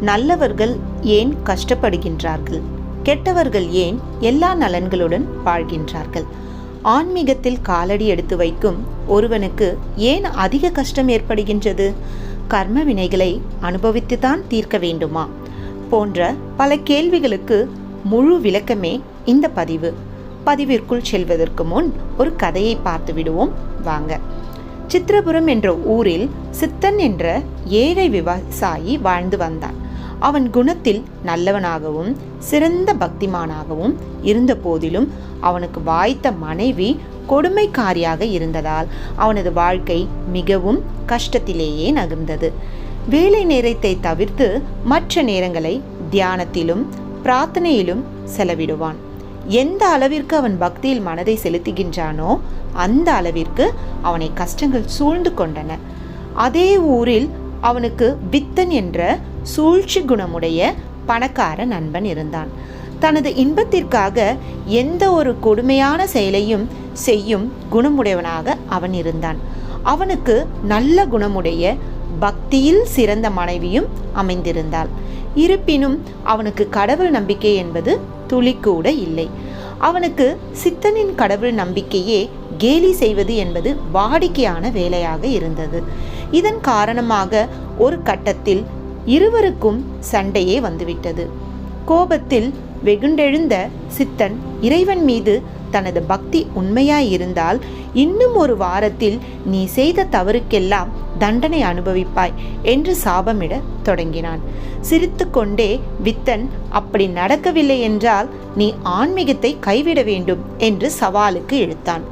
நல்லவர்கள் ஏன் கஷ்டப்படுகின்றார்கள்? கெட்டவர்கள் ஏன் எல்லா நலன்களுடன் வாழ்கின்றார்கள்? ஆன்மீகத்தில் காலடி எடுத்து வைக்கும் ஒருவனுக்கு ஏன் அதிக கஷ்டம் ஏற்படுகின்றது? கர்ம வினைகளை அனுபவித்துதான் தீர்க்க வேண்டுமா? போன்ற பல கேள்விகளுக்கு முழு விளக்கமே இந்த பதிவு. பதிவிற்குள் செல்வதற்கு முன் ஒரு கதையை பார்த்து விடுவோம். வாங்க. சித்திரபுரம் என்ற ஊரில் சித்தன் என்ற ஏழை விவசாயி வாழ்ந்து வந்தான். அவன் குணத்தில் நல்லவனாகவும் சிறந்த பக்திமானாகவும் இருந்த போதிலும் அவனுக்கு வாய்த்த மனைவி கொடுமைக்காரியாக இருந்ததால் அவனது வாழ்க்கை மிகவும் கஷ்டத்திலேயே நகர்ந்தது. வேலை நேரத்தை தவிர்த்து மற்ற நேரங்களை தியானத்திலும் பிரார்த்தனையிலும் செலவிடுவான். எந்த அளவிற்கு அவன் பக்தியில் மனதை செலுத்துகின்றானோ அந்த அளவிற்கு அவனை கஷ்டங்கள் சூழ்ந்து கொண்டன. அதே ஊரில் அவனுக்கு வித்தன் என்ற சூழ்ச்சி குணமுடைய பணக்கார நண்பன் இருந்தான். தனது இன்பத்திற்காக எந்த ஒரு கொடுமையான செயலையும் செய்யும் குணமுடையவனாக அவன் இருந்தான். அவனுக்கு நல்ல குணமுடைய பக்தியில் சிறந்த மனைவியும் அமைந்திருந்தாள். இருப்பினும் அவனுக்கு கடவுள் நம்பிக்கை என்பது துளி கூட இல்லை. அவனுக்கு சித்தனின் கடவுள் நம்பிக்கையே கேலி செய்வது என்பது வாடிக்கையான வேலையாக இருந்தது. இதன் காரணமாக ஒரு கட்டத்தில் இருவருக்கும் சண்டையே வந்துவிட்டது. கோபத்தில் வெகுண்டெழுந்த சித்தன் இறைவன் மீது தனது பக்தி உண்மையாயிருந்தால் இன்னும் ஒரு வாரத்தில் நீ செய்த தவறுக்கெல்லாம் தண்டனை அனுபவிப்பாய் என்று சாபமிட தொடங்கினான். சிரித்துக்கொண்டே வித்தன் அப்படி நடக்கவில்லை என்றால் நீ ஆன்மீகத்தை கைவிட வேண்டும் என்று சவாலுக்கு இழுத்தான்.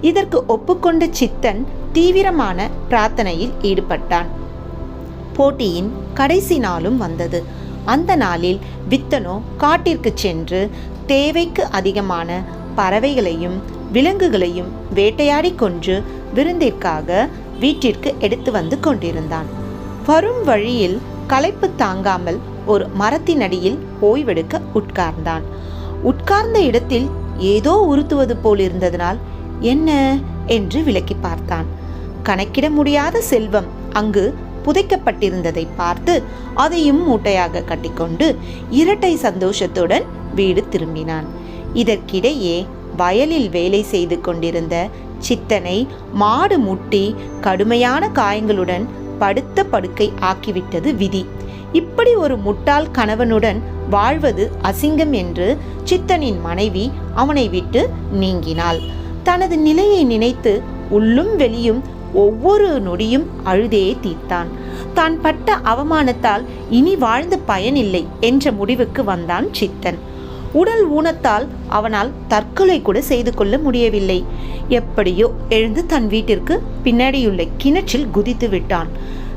இதற்கு ஒப்புக்கொண்ட சித்தன் தீவிரமான பிரார்த்தனையில் ஈடுபட்டான். போட்டியின் கடைசி நாளும் வந்தது. அந்த நாளில் வித்தனோ காட்டிற்கு சென்று தேவைக்கு அதிகமான பறவைகளையும் விலங்குகளையும் வேட்டையாடி கொன்று விருந்திற்காக வீட்டிற்கு எடுத்து வந்து கொண்டிருந்தான். வரும் வழியில் களைப்பு தாங்காமல் ஒரு மரத்தினடியில் ஓய்வெடுக்க உட்கார்ந்தான். உட்கார்ந்த இடத்தில் ஏதோ உறுத்துவது போல் இருந்ததனால் என்ன? என்று விலக்கி பார்த்தான். கணக்கிட முடியாத செல்வம் அங்கு புதைக்கப்பட்டிருந்ததை பார்த்து அதையும் மூட்டையாக கட்டிக்கொண்டு இரட்டை சந்தோஷத்துடன் வீடு திரும்பினான். இதற்கிடையே வயலில் வேலை செய்து கொண்டிருந்த சித்தனை மாடு முட்டி கடுமையான காயங்களுடன் படுத்த படுக்கை ஆக்கிவிட்டது விதி. இப்படி ஒரு முட்டாள் கணவனுடன் வாழ்வது அசிங்கம் என்று சித்தனின் மனைவி அவனை விட்டு நீங்கினாள். தனது நிலையை நினைத்து உள்ளும் வெளியும் ஒவ்வொரு நொடியும் அழுதே தீர்த்தான். தான் பட்ட அவமானத்தால் இனி வாழ்ந்து பயனில்லை என்ற முடிவுக்கு வந்தான் சித்தன். உடல் ஊனத்தால் அவனால் தற்கொலை கூட செய்து கொள்ள முடியவில்லை. எப்படியோ எழுந்து தன் வீட்டிற்கு பின்னாடியுள்ள கிணற்றில் குதித்து விட்டான்.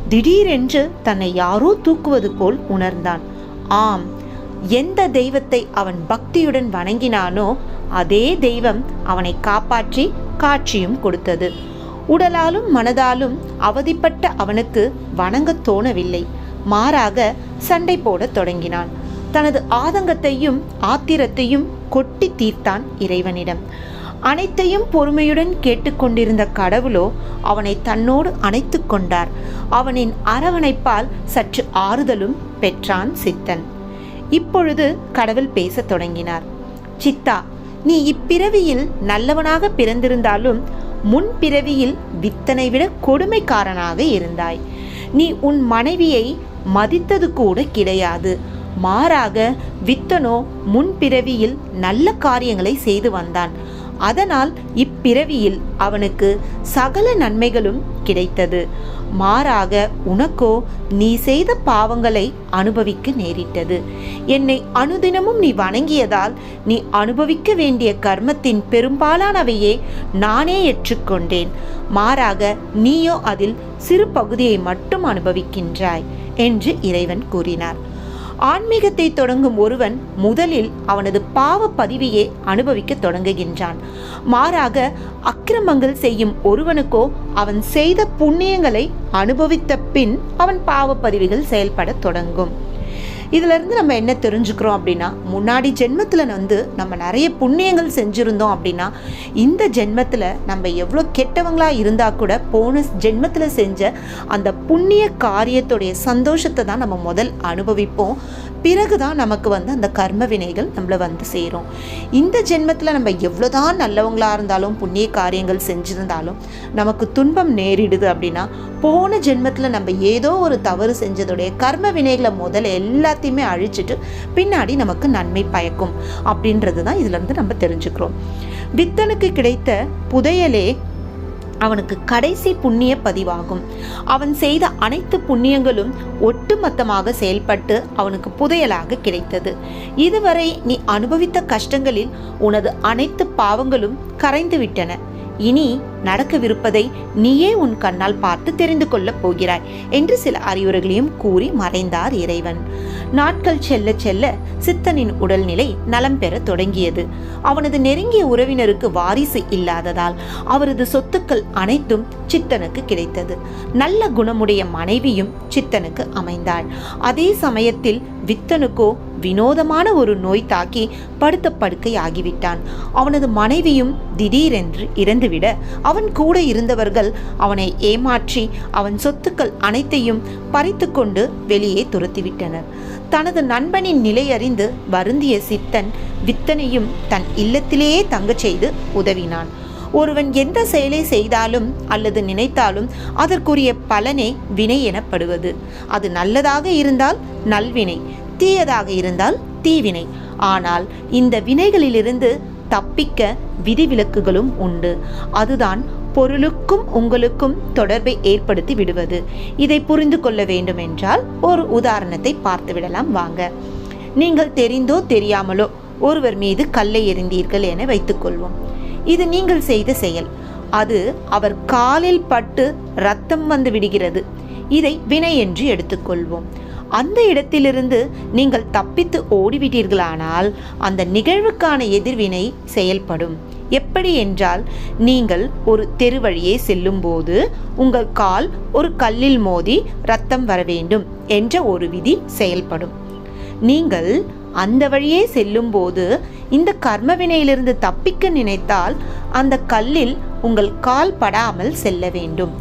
திடீரென்று தன்னை யாரோ தூக்குவது போல் உணர்ந்தான். ஆம் எந்த தெய்வத்தை அவன் பக்தியுடன் வணங்கினானோ அதே தெய்வம் அவனை காப்பாற்றி காட்சியும் கொடுத்தது. உடலாலும் மனதாலும் அவதிப்பட்ட அவனுக்கு வணங்கத் தோணவில்லை. மாறாக சண்டை போடத் தொடங்கினான். தனது ஆதங்கத்தையும் ஆத்திரத்தையும் கொட்டி தீர்த்தான் இறைவனிடம். அனைத்தையும் பொறுமையுடன் கேட்டுக்கொண்டிருந்த கடவுளோ அவனை தன்னோடு அணைத்து கொண்டார். அவனின் அரவணைப்பால் சற்று ஆறுதலும் பெற்றான் சித்தன். இப்பொழுது கடவுள் பேசத் தொடங்கினார். சித்தா நீ இப்பிறவியில் நல்லவனாக பிறந்திருந்தாலும் முன் பிறவியில் வித்தனை விட கொடுமைக்காரனாக இருந்தாய். நீ உன் மனைவியை மதித்தது கூட கிடையாது. மாறாக வித்தனோ முன்பிறவியில் நல்ல காரியங்களை செய்து வந்தான். அதனால் இப்பிறவியில் அவனுக்கு சகல நன்மைகளும் கிடைத்தது. மாறாக உனக்கோ நீ செய்த பாவங்களை அனுபவிக்க நேரிட்டது. என்னை அனுதினமும் நீ வணங்கியதால் நீ அனுபவிக்க வேண்டிய கர்மத்தின் பெரும்பாலானவையே நானே ஏற்றுக்கொண்டேன். மாறாக நீயோ அதில் சிறு பகுதியை மட்டும் அனுபவிக்கின்றாய் என்று இறைவன் கூறினார். ஆன்மீகத்தை தொடங்கும் ஒருவன் முதலில் அவனது பாவ பதிவையே அனுபவிக்க தொடங்குகின்றான். மாறாக அக்கிரமங்கள் செய்யும் ஒருவனுக்கோ அவன் செய்த புண்ணியங்களை அனுபவித்த பின் அவன் பாவ பதிவுகள் செயல்பட தொடங்கும். இதிலிருந்து நம்ம என்ன தெரிஞ்சுக்கிறோம் அப்படின்னா முன்னாடி ஜென்மத்தில் வந்து நம்ம நிறைய புண்ணியங்கள் செஞ்சுருந்தோம் அப்படின்னா இந்த ஜென்மத்தில் நம்ம எவ்வளோ கெட்டவங்களாக இருந்தால் கூட போன ஜென்மத்தில் செஞ்ச அந்த புண்ணிய காரியத்துடைய சந்தோஷத்தை தான் நம்ம முதல் அனுபவிப்போம். பிறகு தான் நமக்கு வந்து அந்த கர்ம வினைகள் நம்மளை வந்து சேரும். இந்த ஜென்மத்தில் நம்ம எவ்வளோதான் நல்லவங்களாக இருந்தாலும் புண்ணிய காரியங்கள் செஞ்சுருந்தாலும் நமக்கு துன்பம் நேரிடுது அப்படின்னா போன ஜென்மத்தில் நம்ம ஏதோ ஒரு தவறு செஞ்சதுடைய கர்ம வினைகளை முதல்ல எல்லாத்தையுமே அழிச்சிட்டு பின்னாடி நமக்கு நன்மை பயக்கும். அப்படின்றது தான் இதுலேருந்து நம்ம தெரிஞ்சுக்கிறோம். வித்தனுக்கு கிடைத்த புதையலே அவனுக்கு கடைசி புண்ணிய பதிவாகும். அவன் செய்த அனைத்து புண்ணியங்களும் ஒட்டுமொத்தமாக செயல்பட்டு அவனுக்கு புதையலாக கிடைத்தது. இதுவரை நீ அனுபவித்த கஷ்டங்களில் உனது அனைத்து பாவங்களும் கரைந்து விட்டன இனி நடக்கவிருப்பதை நீயே உன் கண்ணால் பார்த்து தெரிந்து கொள்ளப் போகிறாய் என்று சில அறிவுரைகளையும் கூறி மறைந்தார் இறைவன். நாட்கள் செல்ல செல்ல சித்தனின் உடல்நிலை நலம் பெற தொடங்கியது. அவனது நெருங்கிய உறவினருக்கு வாரிசு இல்லாததால் அவரது சொத்துக்கள் அனைத்தும் சித்தனுக்கு கிடைத்தது. நல்ல குணமுடைய மனைவியும் சித்தனுக்கு அமைந்தாள். அதே சமயத்தில் வித்தனுக்கோ வினோதமான ஒரு நோய் தாக்கி படுத்த படுக்கை ஆகிவிட்டான் அவனது மனைவியும் திடீரென்று இறந்துவிட அவன் கூட இருந்தவர்கள் அவனை ஏமாற்றி அவன் சொத்துக்கள் அனைத்தையும் பறித்து கொண்டு வெளியே துரத்திவிட்டனர். தனது நண்பனின் நிலை அறிந்து வருந்திய சித்தன் வித்தனையும் தன் இல்லத்திலேயே தங்கச் செய்து உதவினான். ஒருவன் எந்த செயலை செய்தாலும் அல்லது நினைத்தாலும் அதற்குரிய பலனே வினை எனப்படுவது. அது நல்லதாக இருந்தால் நல்வினை தீயதாக இருந்தால் தீவினை. ஆனால் இந்த வினைகளிலிருந்து தப்பிக்க விதிவிலக்குகளும் உண்டு. அதுதான் பொருளுக்கும் உங்களுக்கும் தொடர்பை ஏற்படுத்தி விடுவது. இதை புரிந்து கொள்ள வேண்டுமென்றால் ஒரு உதாரணத்தை பார்த்து விடலாம். வாங்க. நீங்கள் தெரிந்தோ தெரியாமலோ ஒருவர் மீது கல்லை எறிந்தீர்கள் என வைத்துக்கொள்வோம். இது நீங்கள் செய்த செயல். அது அவர் காலில் பட்டு ரத்தம் வந்து விடுகிறது. இதை வினை என்று எடுத்துக்கொள்வோம். அந்த இடத்திலிருந்து நீங்கள் தப்பித்து ஓடிவிட்டீர்களானால் அந்த நிகழ்வுக்கான எதிர்வினை செயல்படும். எப்படி என்றால் நீங்கள் ஒரு தெரு வழியே செல்லும்போது உங்கள் கால் ஒரு கல்லில் மோதி ரத்தம் வர வேண்டும் என்ற ஒரு விதி செயல்படும். நீங்கள் அந்த வழியே செல்லும்போது இந்த கர்மவினையிலிருந்து தப்பிக்க நினைத்தால் அந்த கல்லில் உங்கள் கால் படாமல் செல்ல வேண்டும்.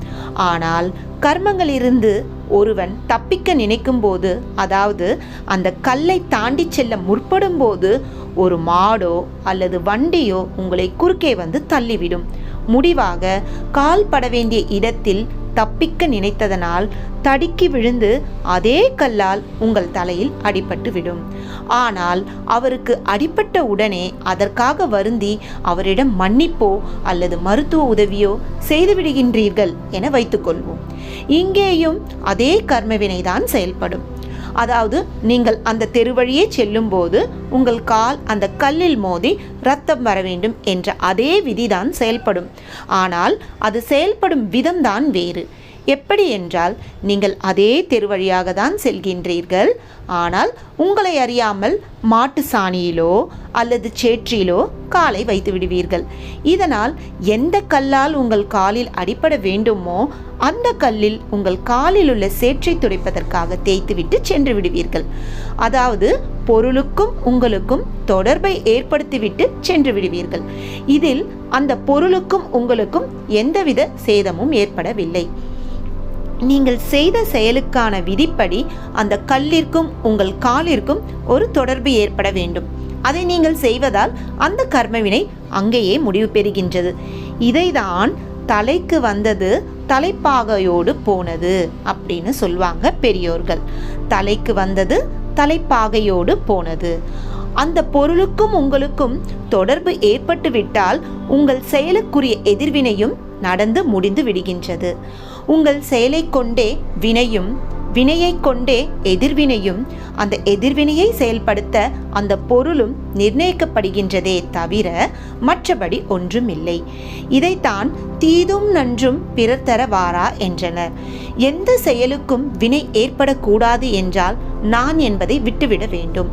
ஆனால் கர்மங்களிலிருந்து ஒருவன் தப்பிக்க நினைக்கும் போது அதாவது அந்த கல்லை தாண்டி செல்ல முற்படும் போது ஒரு மாடோ அல்லது வண்டியோ உங்களை குறுக்கே வந்து தள்ளிவிடும். முடிவாக கால் பட வேண்டிய இடத்தில் தப்பிக்க நினைத்ததனால் தடுக்கி விழுந்து அதே கல்லால் உங்கள் தலையில் அடிபட்டு விடும் ஆனால் அவருக்கு அடிபட்ட உடனே அதற்காக வருந்தி அவரிடம் மன்னிப்போ அல்லது மருத்துவ உதவியோ செய்துவிடுகின்றீர்கள் என வைத்துக்கொள்வோம். இங்கேயும் அதே கர்மவினைதான் செயல்படும். அதாவது நீங்கள் அந்த தெருவழியே செல்லும்போது உங்கள் கால் அந்த கல்லில் மோதி ரத்தம் வர வேண்டும் என்ற அதே விதிதான் செயல்படும். ஆனால் அது செயல்படும் விதம்தான் வேறு. எப்படி என்றால் நீங்கள் அதே தெருவழியாக தான் செல்கின்றீர்கள். ஆனால் உங்களை அறியாமல் மாட்டு சாணியிலோ அல்லது சேற்றிலோ காலை வைத்து விடுவீர்கள். இதனால் எந்த கல்லால் உங்கள் காலில் அடிப்பட வேண்டுமோ அந்த கல்லில் உங்கள் காலில் உள்ள சேற்றை துடைப்பதற்காக தேய்த்துவிட்டு சென்று விடுவீர்கள். அதாவது பொருளுக்கும் உங்களுக்கும் தொடர்பை ஏற்படுத்திவிட்டு சென்று விடுவீர்கள். இதில் அந்த பொருளுக்கும் உங்களுக்கும் எந்தவித சேதமும் ஏற்படவில்லை. நீங்கள் செய்த செயலுக்கான விதிப்படி அந்த கல்லிற்கும் உங்கள் காலிற்கும் ஒரு தொடர்பு ஏற்பட வேண்டும். அதை நீங்கள் செய்வதால் அந்த கர்மவினை அங்கேயே முடிவு பெறுகின்றது. இதைதான் தலைக்கு வந்தது தலைப்பாகையோடு போனது அப்படின்னு சொல்லுவாங்க பெரியோர்கள். தலைக்கு வந்தது தலைப்பாகையோடு போனது. அந்த பொருளுக்கும் உங்களுக்கும் தொடர்பு ஏற்பட்டுவிட்டால் உங்கள் செயலுக்குரிய எதிர்வினையும் நடந்து முடிந்து விடுகின்றது. உங்கள் செயலை கொண்டே வினையும் வினையை கொண்டே எதிர்வினையும் அந்த எதிர்வினையை செயல்படுத்த அந்த பொருளும் நிர்ணயிக்கப்படுகின்றதே தவிர மற்றபடி ஒன்றும் இல்லை இதைத்தான் தீதும் நன்றும் பிறர் தர வாரா என்றனர். எந்த செயலுக்கும் வினை ஏற்படக்கூடாது என்றால் நான் என்பதை விட்டுவிட வேண்டும்.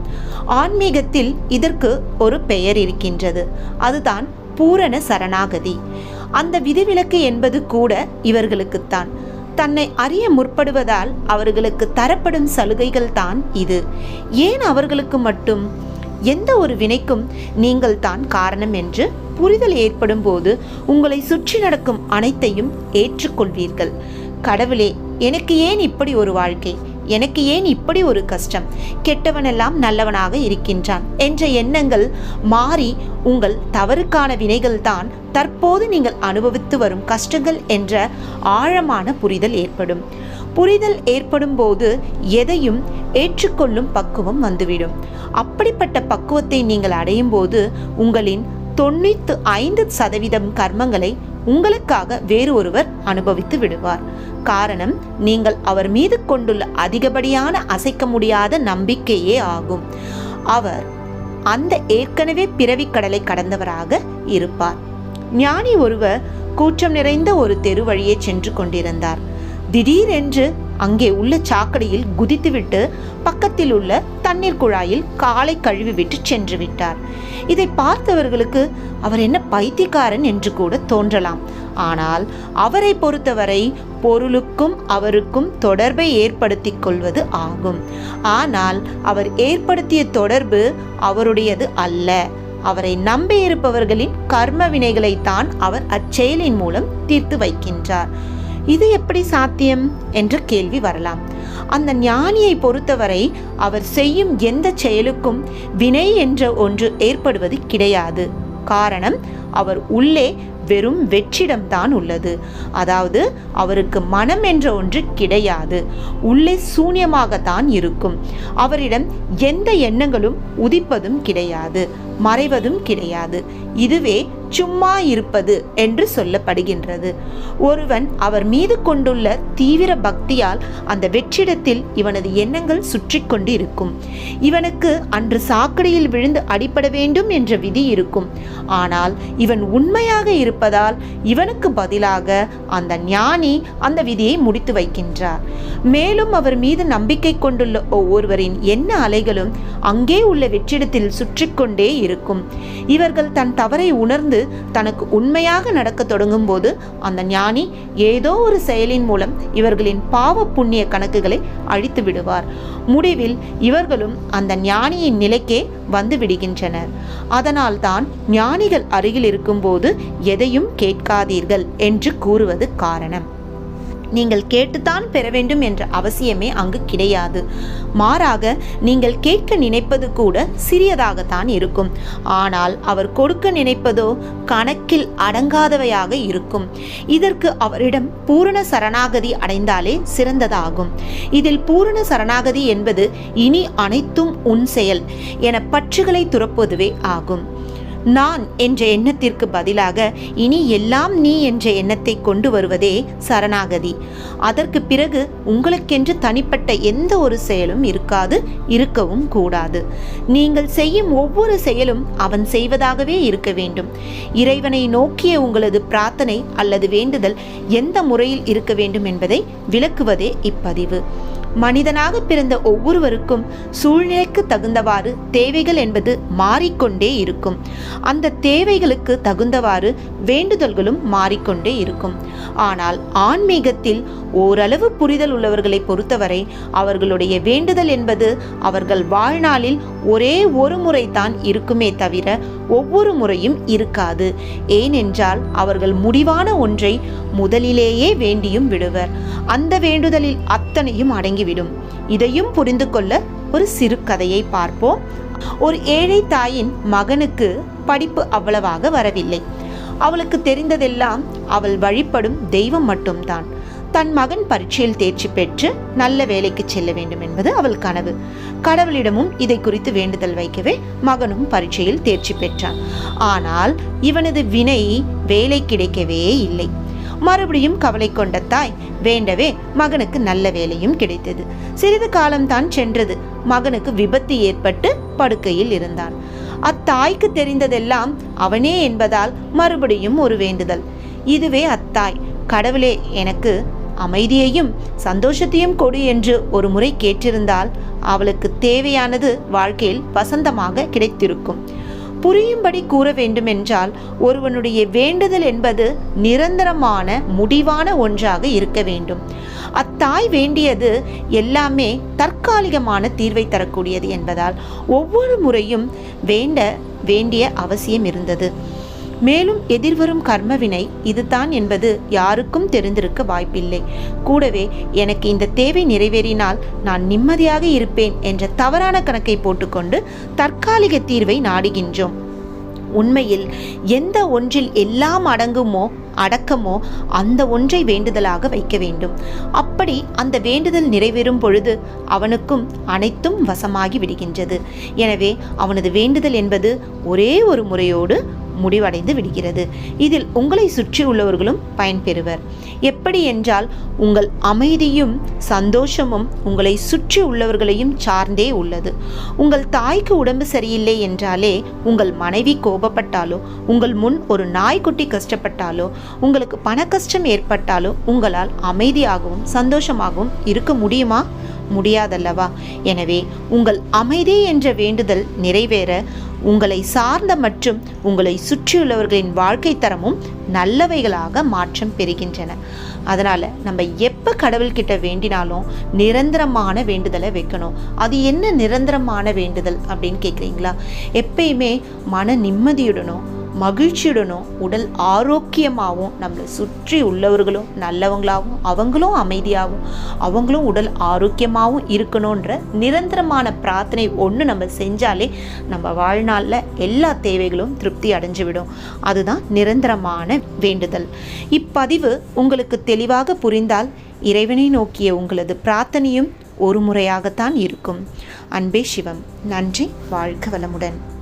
ஆன்மீகத்தில் இதற்கு ஒரு பெயர் இருக்கின்றது. அதுதான் பூரண சரணாகதி. அந்த விதிவிலக்கு என்பது கூட இவர்களுக்குத்தான். தன்னை அறிய முற்படுவதால் அவர்களுக்கு தரப்படும் சலுகைகள் தான் இது. ஏன் அவர்களுக்கு மட்டும்? எந்த ஒரு வினைக்கும் நீங்கள் தான் காரணம் என்று புரிதல் ஏற்படும் போது உங்களை சுற்றி நடக்கும் அனைத்தையும் ஏற்றுக்கொள்வீர்கள். கடவுளே எனக்கு ஏன் இப்படி ஒரு வாழ்க்கை? எனக்கு ஏன் இப்படி ஒரு கஷ்டம்? கெட்டவனெல்லாம் நல்லவனாக இருக்கின்றான். என்ற எண்ணங்கள் மாறி உங்கள் தவறுக்கான வினைகள் தான் தற்போது நீங்கள் அனுபவித்து வரும் கஷ்டங்கள் என்ற ஆழமான புரிதல் ஏற்படும். புரிதல் ஏற்படும் போது எதையும் ஏற்றுக்கொள்ளும் பக்குவம் வந்துவிடும். அப்படிப்பட்ட பக்குவத்தை நீங்கள் அடையும் போது உங்களின் தொண்ணூத்து ஐந்து சதவீதம் கர்மங்களை உங்களுக்காக வேறு ஒருவர் அனுபவித்து விடுவார். காரணம் நீங்கள் அவர் மீது கொண்டுள்ள அதிகப்படியான அசைக்க முடியாத நம்பிக்கையே ஆகும். அவர் அந்த ஏற்கனவே பிறவி கடலை கடந்தவராக இருப்பார். ஞானி ஒருவர் கூச்சம் நிறைந்த ஒரு தெரு வழியே சென்று கொண்டிருந்தார். திடீரென்று அங்கே உள்ள சாக்கடையில் குதித்துவிட்டு பக்கத்தில் உள்ள தண்ணீர் குழாயில் காலை கழுவிவிட்டு சென்று விட்டார். இதை பார்த்தவர்களுக்கு அவர் என்ன பைத்தியக்காரன் என்று கூட தோன்றலாம். ஆனால் அவரை பொறுத்தவரை பொருளுக்கும் அவருக்கும் தொடர்பை ஏற்படுத்தி கொள்வது ஆகும். ஆனால் அவர் ஏற்படுத்திய தொடர்பு அவருடையது அல்ல. அவரை நம்பியிருப்பவர்களின் கர்ம வினைகளைத்தான் அவர் அச்செயலின் மூலம் தீர்த்து வைக்கின்றார். இது எப்படி சாத்தியம் என்ற கேள்வி வரலாம். அந்த ஞானியை பொறுத்தவரை அவர் செய்யும் எந்த செயலுக்கும் வினை என்ற ஒன்று ஏற்படுவது கிடையாது. காரணம் அவர் உள்ளே வெறும் வெற்றிடம்தான் உள்ளது. அதாவது அவருக்கு மனம் என்ற ஒன்று கிடையாது. உள்ளே சூன்யமாகத்தான் இருக்கும். அவரிடம் எந்த எண்ணங்களும் உதிப்பதும் கிடையாது. மறைவதும் கிடையாது. இதுவே சும்மா இருப்பது என்று சொல்லப்படுகின்றது. ஒருவன் அவர் மீது கொண்டுள்ள தீவிர பக்தியால் அந்த வெற்றிடத்தில் இவனது எண்ணங்கள் சுற்றி கொண்டு இருக்கும் இவனுக்கு அன்று சாக்கடையில் விழுந்து அடிபட வேண்டும் என்ற விதி இருக்கும். ஆனால் இவன் உண்மையாக இருப்ப இருப்பதால் இவனுக்கு பதிலாக அந்த ஞானி அந்த விதியை முடித்து வைக்கின்றார். மேலும் அவர் மீது நம்பிக்கை கொண்டுள்ள ஒவ்வொருவரின் என்ன அலைகளும் அங்கே உள்ள வெற்றிடத்தில் சுற்றி கொண்டே இருக்கும். இவர்கள் தன் தவறை உணர்ந்து தனக்கு உண்மையாக நடக்க தொடங்கும் போது அந்த ஞானி ஏதோ ஒரு செயலின் மூலம் இவர்களின் பாவ புண்ணிய கணக்குகளை அழித்து விடுவார். முடிவில் இவர்களும் அந்த ஞானியின் நிலைக்கே வந்து விடுகின்றனர். அதனால்தான் ஞானிகள் அருகில் இருக்கும்போது எதையும் கேட்காதீர்கள் என்று கூறுவது காரணம். நீங்கள் கேட்டுத்தான் பெற வேண்டும் என்ற அவசியமே அங்கு கிடையாது. மாறாக நீங்கள் கேட்க நினைப்பது கூட சிறியதாகத்தான் இருக்கும். ஆனால் அவர் கொடுக்க நினைப்பதோ கணக்கில் அடங்காதவையாக இருக்கும். இதற்கு அவரிடம் பூரண சரணாகதி அடைந்தாலே சிறந்ததாகும். இதில் பூரண சரணாகதி என்பது இனி அனைத்தும் உன் செயல் என பற்றுகளை துறப்பதுவே ஆகும். நான் என்ற எண்ணத்திற்கு பதிலாக இனி எல்லாம் நீ என்ற எண்ணத்தை கொண்டு வருவதே சரணாகதி. அதற்கு பிறகு உங்களுக்கென்று தனிப்பட்ட எந்த ஒரு செயலும் இருக்காது இருக்கவும் கூடாது. நீங்கள் செய்யும் ஒவ்வொரு செயலும் அவன் செய்வதாகவே இருக்க வேண்டும். இறைவனை நோக்கிய உங்களது பிரார்த்தனை அல்லது வேண்டுதல் எந்த முறையில் இருக்க வேண்டும் என்பதை விளக்குவதே இப்பதிவு. மனிதனாக பிறந்த ஒவ்வொருவருக்கும் சூழ்நிலைக்கு தகுந்தவாறு தேவைகள் என்பது மாறிக்கொண்டே இருக்கும். அந்த தேவைகளுக்கு தகுந்தவாறு வேண்டுதல்களும் மாறிக்கொண்டே இருக்கும். ஆனால் ஆன்மீகத்தில் ஓரளவு புரிதல் உள்ளவர்களை பொறுத்தவரை அவர்களுடைய வேண்டுதல் என்பது அவர்கள் வாழ்நாளில் ஒரே ஒரு முறைதான் இருக்குமே தவிர ஒவ்வொரு முறையும் இருக்காது. ஏனென்றால் அவர்கள் முடிவான ஒன்றை முதலிலேயே வேண்டியும் விடுவர். அந்த வேண்டுதலில் அத்தனையும் அடங்கிவிடும். இதையும் புரிந்து கொள்ள ஒரு சிறு கதையை பார்ப்போம். ஒரு ஏழை தாயின் மகனுக்கு படிப்பு அவ்வளவாக வரவில்லை. அவளுக்கு தெரிந்ததெல்லாம் அவள் வழிபடும் தெய்வம் மட்டும்தான். தன் மகன் பரீட்சையில் தேர்ச்சி பெற்று நல்ல வேலைக்கு செல்ல வேண்டும் என்பது அவள் கனவு. கடவுளிடமும் இதை குறித்து வேண்டுதல் வைக்கவே மகனும் பரீட்சையில் தேர்ச்சி பெற்றான். ஆனால் இவனது வினை வேலை கிடைக்கவே இல்லை. மறுபடியும் கவலை கொண்ட தாய் வேண்டவே மகனுக்கு நல்ல வேலையும் கிடைத்தது. சிறிது காலம்தான் சென்றது. மகனுக்கு விபத்து ஏற்பட்டு படுக்கையில் இருந்தான். அத்தாய்க்கு தெரிந்ததெல்லாம் அவனே என்பதால் மறுபடியும் ஒரு வேண்டுதல். இதுவே அத்தாய். கடவுளே எனக்கு அமைதியையும் சந்தோஷத்தையும் கொடு என்று ஒரு முறை கேட்டிருந்தால் அவளுக்கு தேவையானது வாழ்க்கையில் வசந்தமாக கிடைத்திருக்கும். புரியும்படி கூற வேண்டுமென்றால் ஒருவனுடைய வேண்டுதல் என்பது நிரந்தரமான முடிவான ஒன்றாக இருக்க வேண்டும். அத்தாய் வேண்டியது எல்லாமே தற்காலிகமான தீர்வை தரக்கூடியது என்பதால் ஒவ்வொரு முறையும் வேண்ட வேண்டிய அவசியம் இருந்தது. மேலும் எதிர்வரும் கர்மவினை இதுதான் என்பது யாருக்கும் தெரிந்திருக்க வாய்ப்பில்லை. கூடவே எனக்கு இந்த தேவை நிறைவேறினால் நான் நிம்மதியாக இருப்பேன் என்ற தவறான கணக்கை போட்டுக்கொண்டு தற்காலிக தீர்வை நாடுகின்றோம். உண்மையில் எந்த ஒன்றில் எல்லாம் அடங்குமோ அடக்கமோ அந்த ஒன்றை வேண்டுதலாக வைக்க வேண்டும். அப்படி அந்த வேண்டுதல் நிறைவேறும் பொழுது அவனுக்கும் அனைத்தும் வசமாகி விடுகின்றது. எனவே அவனது வேண்டுதல் என்பது ஒரே ஒரு முறையோடு முடிவடைந்து விடுகிறது. இதில் உங்களை சுற்றி உள்ளவர்களும் பயன்பெறுவர். எப்படி என்றால் உங்கள் அமைதியும் சந்தோஷமும் உங்களை சுற்றி உள்ளவர்களையும் சார்ந்தே உள்ளது. உங்கள் தாய்க்கு உடம்பு சரியில்லை என்றாலே உங்கள் மனைவி கோபப்பட்டாலோ உங்கள் முன் ஒரு நாய்க்குட்டி கஷ்டப்பட்டாலோ உங்களுக்கு பண கஷ்டம் ஏற்பட்டாலோ உங்களால் அமைதியாகவும் சந்தோஷமாகவும் இருக்க முடியுமா? முடியாதல்லவா? எனவே உங்கள் அமைதி என்ற வேண்டுதல் நிறைவேற உங்களை சார்ந்த மற்றும் உங்களை சுற்றியுள்ளவர்களின் வாழ்க்கை தரமும் நல்லவைகளாக மாற்றம் பெறுகின்றன. அதனால் நம்ம எப்போ கடவுள்கிட்ட வேண்டினாலும் நிரந்தரமான வேண்டுதலை வைக்கணும். அது என்ன நிரந்தரமான வேண்டுதல் அப்படின்னு கேட்குறீங்களா எப்பயுமே மன நிம்மதியுடனும் மகிழ்ச்சியுடனும் உடல் ஆரோக்கியமாகவும் நம்மளை சுற்றி உள்ளவர்களும் நல்லவங்களாகவும் அவங்களும் அமைதியாகவும் அவங்களும் உடல் ஆரோக்கியமாகவும் இருக்கணுன்ற நிரந்தரமான பிரார்த்தனை ஒன்று நம்ம செஞ்சாலே நம்ம வாழ்நாளில் எல்லா தேவைகளும் திருப்தி அடைஞ்சுவிடும். அதுதான் நிரந்தரமான வேண்டுதல். இப்பதிவு உங்களுக்கு தெளிவாக புரிந்தால் இறைவனை நோக்கிய உங்களது பிரார்த்தனையும் ஒரு முறையாகத்தான் இருக்கும். அன்பே சிவம். நன்றி. வாழ்க வளமுடன்.